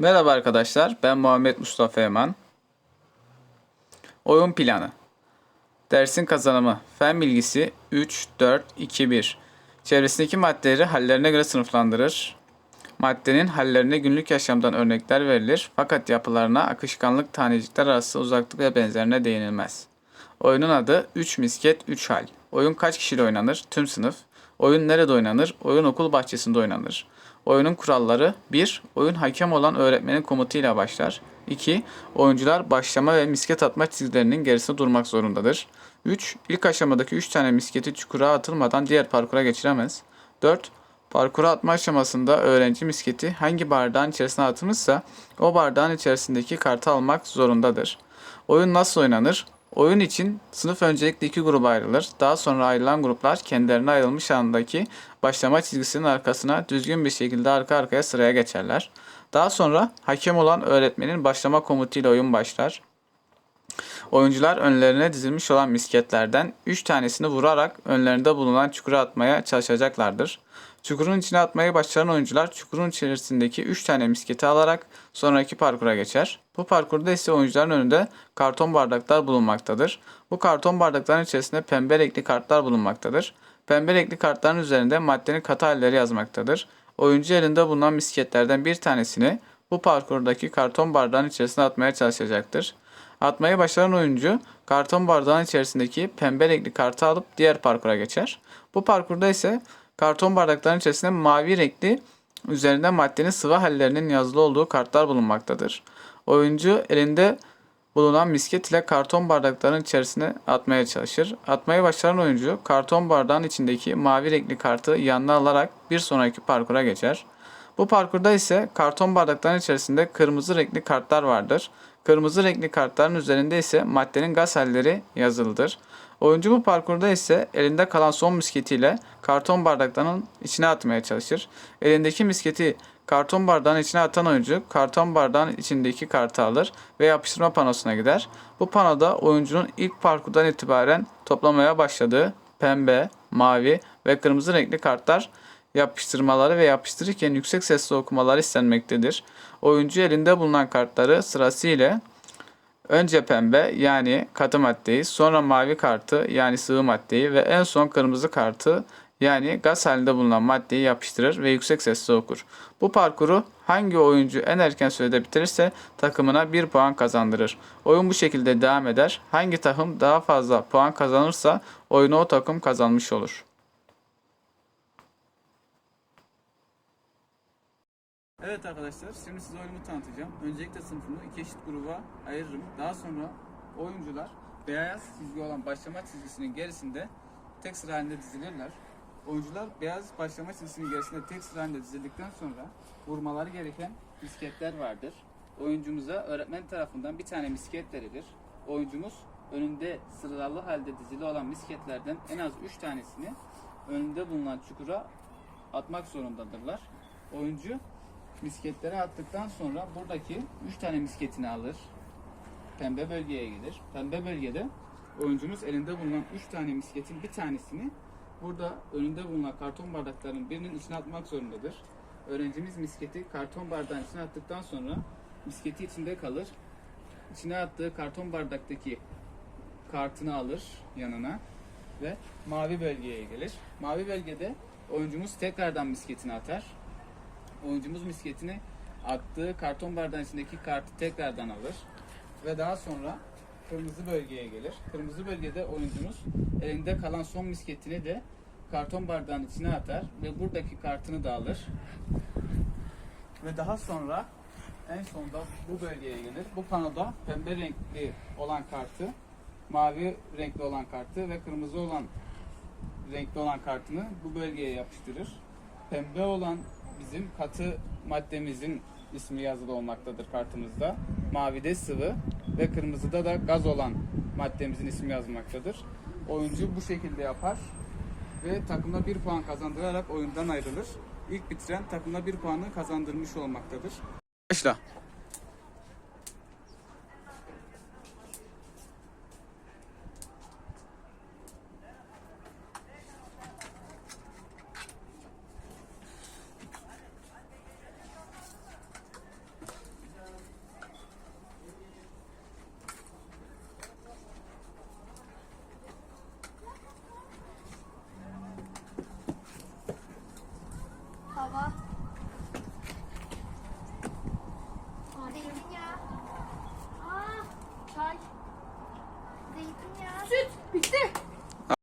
Merhaba arkadaşlar, ben Muhammed Mustafa Eman. Oyun planı. Dersin kazanımı. Fen bilgisi 3, 4, 2, 1. Çevresindeki maddeleri hallerine göre sınıflandırır. Maddenin hallerine günlük yaşamdan örnekler verilir fakat yapılarına akışkanlık tanecikler arası uzaklık ve benzerine değinilmez. Oyunun adı 3 misket 3 hal. Oyun kaç kişiyle oynanır? Tüm sınıf. Oyun nerede oynanır? Oyun okul bahçesinde oynanır. Oyunun kuralları 1. Oyun hakem olan öğretmenin komutuyla başlar. 2. Oyuncular başlama ve misket atma çizgilerinin gerisinde durmak zorundadır. 3. İlk aşamadaki 3 tane misketi çukura atılmadan diğer parkura geçiremez. 4. Parkura atma aşamasında öğrenci misketi hangi bardağın içerisine atılmışsa o bardağın içerisindeki kartı almak zorundadır. Oyun nasıl oynanır? Oyun için sınıf öncelikle iki gruba ayrılır. Daha sonra ayrılan gruplar kendilerine ayrılmış andaki başlama çizgisinin arkasına düzgün bir şekilde arka arkaya sıraya geçerler. Daha sonra hakem olan öğretmenin başlama komutuyla oyun başlar. Oyuncular önlerine dizilmiş olan misketlerden 3 tanesini vurarak önlerinde bulunan çukura atmaya çalışacaklardır. Çukurun içine atmayı başaran oyuncular çukurun içerisindeki 3 tane misketi alarak sonraki parkura geçer. Bu parkurda ise oyuncuların önünde karton bardaklar bulunmaktadır. Bu karton bardakların içerisinde pembe renkli kartlar bulunmaktadır. Pembe renkli kartların üzerinde maddenin katı halleri yazmaktadır. Oyuncu elinde bulunan misketlerden bir tanesini bu parkurdaki karton bardağın içerisine atmaya çalışacaktır. Atmayı başaran oyuncu karton bardağın içerisindeki pembe renkli kartı alıp diğer parkura geçer. Bu parkurda ise karton bardakların içerisinde mavi renkli üzerinde maddenin sıvı hallerinin yazılı olduğu kartlar bulunmaktadır. Oyuncu elinde bulunan misket ile karton bardakların içerisine atmaya çalışır. Atmayı başaran oyuncu karton bardağın içindeki mavi renkli kartı yanına alarak bir sonraki parkura geçer. Bu parkurda ise karton bardakların içerisinde kırmızı renkli kartlar vardır. Kırmızı renkli kartların üzerinde ise maddenin gaz halleri yazılıdır. Oyuncu bu parkurda ise elinde kalan son misketiyle karton bardakların içine atmaya çalışır. Elindeki misketi karton bardağın içine atan oyuncu karton bardağın içindeki kartı alır ve yapıştırma panosuna gider. Bu panoda oyuncunun ilk parkurdan itibaren toplamaya başladığı pembe, mavi ve kırmızı renkli kartlar yapıştırmaları ve yapıştırırken yüksek sesle okumaları istenmektedir. Oyuncu elinde bulunan kartları sırasıyla önce pembe yani katı maddeyi, sonra mavi kartı yani sıvı maddeyi ve en son kırmızı kartı yani gaz halinde bulunan maddeyi yapıştırır ve yüksek sesle okur. Bu parkuru hangi oyuncu en erken sürede bitirirse takımına 1 puan kazandırır. Oyun bu şekilde devam eder. Hangi takım daha fazla puan kazanırsa oyunu o takım kazanmış olur. Evet arkadaşlar şimdi size oyunumu tanıtacağım. Öncelikle sınıfımı iki eşit gruba ayırırım. Daha sonra oyuncular beyaz çizgi olan başlama çizgisinin gerisinde tek sıra halinde dizilirler. Oyuncular beyaz başlama çizgisinin gerisinde tek sıra halinde dizildikten sonra vurmaları gereken misketler vardır. Oyuncumuza öğretmen tarafından bir tane misket verilir. Oyuncumuz önünde sıralı halde dizili olan misketlerden en az 3 tanesini önünde bulunan çukura atmak zorundadırlar. Oyuncu misketleri attıktan sonra buradaki 3 tane misketini alır. Pembe bölgeye gelir. Pembe bölgede oyuncumuz elinde bulunan 3 tane misketin bir tanesini burada önünde bulunan karton bardakların birinin içine atmak zorundadır. Öğrencimiz misketi karton bardağın içine attıktan sonra misketi içinde kalır. İçine attığı karton bardaktaki kartını alır yanına ve mavi bölgeye gelir. Mavi bölgede oyuncumuz tekrardan misketini atar oyuncumuz misketini attığı karton bardağın içindeki kartı tekrardan alır ve daha sonra kırmızı bölgeye gelir. Kırmızı bölgede oyuncumuz elinde kalan son misketini de karton bardağın içine atar ve buradaki kartını da alır. Ve daha sonra en sonda bu bölgeye gelir. Bu panoda pembe renkli olan kartı, mavi renkli olan kartı ve kırmızı olan renkli olan kartını bu bölgeye yapıştırır. Pembe olan bizim katı maddemizin ismi yazılı olmaktadır kartımızda. Mavide sıvı ve kırmızıda da gaz olan maddemizin ismi yazılmaktadır. Oyuncu bu şekilde yapar ve takımına bir puan kazandırarak oyundan ayrılır. İlk bitiren takımına bir puanı kazandırmış olmaktadır. Başla.